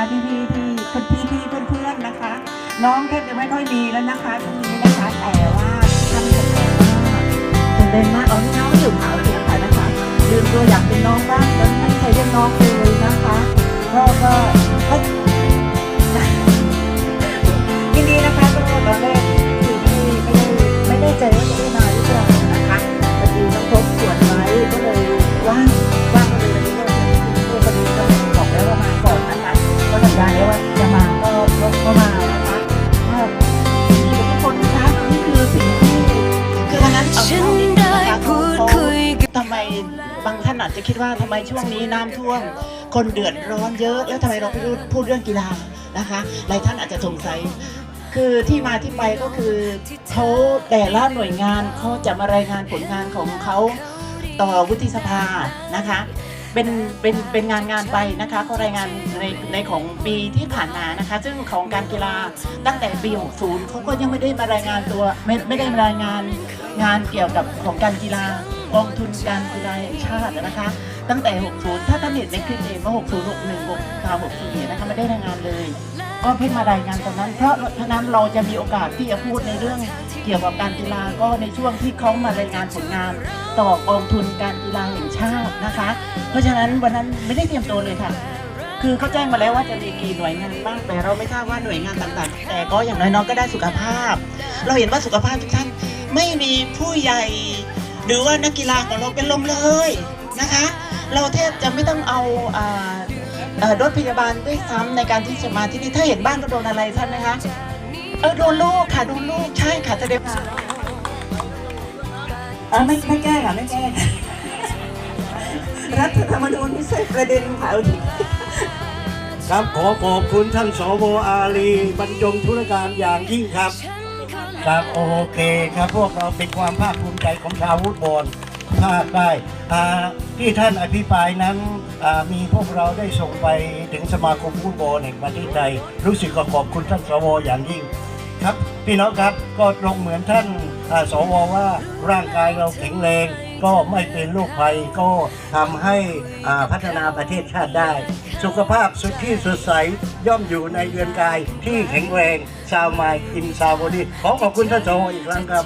นพี่ๆที่เพื่อนพี่เพื่อนๆนะคะ น้องแทบจะไม่ค่อยมีแล้วนะคะช่วงนี้นะคะแต่ว่าทำเสร็จแล้วตื่นเต้นมากเอาน้องอยู่หาเสียงค่ะนะคะลืมตัวอยากเป็นน้องบ้างแล้ไม่เคยเรียกน้องเลยนะคะก็ก็ อาจจะคิดว่าทำไมช่วงนี้น้ำท่วม คนเดือดร้อนเยอะ แล้วทำไมเราไปพูดพูดเรื่องกีฬานะคะหลายท่านอาจจะสงสัยคือที่มาที่ไปก็คือเขาแต่ละหน่วยงานเขาจะมารายงานผลงานของเขาต่อวุฒิสภานะคะเป็นเป็นเป็นงานงานไปนะคะเขารายงานในในของปีที่ผ่านมานะคะ ซึ่งของการกีฬาตั้งแต่ปี 60เขาก็ยังไม่ได้มารายงานตัวไม่ไม่ได้มารายงานงานเกี่ยวกับของการกีฬา กองทุนการกีฬาแห่งชาตินะคะ ตั้งแต่ 60 ถ้าท่านเห็นในคลิปเองว่า60 61 63 64นะคะไม่ได้รายงานเลย ก็เพิ่งมารายงานตอนนั้น เพราะฉะนั้นเราจะมีโอกาสที่จะพูดในเรื่องเกี่ยวกับการกีฬาก็ในช่วงที่เขามารายงานผลงาน ต่อกองทุนการกีฬาแห่งชาตินะคะ เพราะฉะนั้นวันนั้นไม่ได้เตรียมตัวเลยค่ะคือเขาแจ้งมาแล้วว่าจะมีกี่หน่วยงานบ้างแต่เราไม่ทราบว่าหน่วยงานต่างๆ แต่ก็อย่างน้อยๆก็ได้สุขภาพ เราเห็นว่าสุขภาพทุกท่านไม่มีผู้ใหญ่ หรือว่านักกีฬาของเราเป็นลมเลยนะคะ เราแทบจะไม่ต้องเอาออรถพยาบาลด้วยซ้ำในการที่จะมาที่นี่ถ้าเห็นบ้านก็โดนอะไรท่านไหมคะเออโดนลูกค่ะโดนลูกใช่ค่ะแสดงว่าไม่ไม่แก้ค่ะไม่แก้รัฐธรรมนูญไม่ใช่ประเด็นค่ะเอาทีครับขอขอบคุณท่านสวอาลีบรรจงธุรการอย่างยิ่งครับ ครับโอเคครับพวกเราเป็นความภาคภูมิใจของชาวฟุตบอลภาคใต้ที่ท่านอภิปรายนั้นมีพวกเราได้ส่งไปถึงสมาคมฟุตบอลแห่งประเทศไทยรู้สึกขอบคุณท่านสวอย่างยิ่งครับ พี่น้องครับก็ตรงเหมือนท่านสวว่าร่างกายเราแข็งแรง ก็ไม่เป็นโรคภัยก็ทำให้อ่าพัฒนาประเทศชาติได้ สุขภาพสุดที่สดใสย่อมอยู่ในเรือนกายที่แข็งแรงชาวไมค์อินซาวบดีขอขอบคุณท่านสวอีกครั้งครับ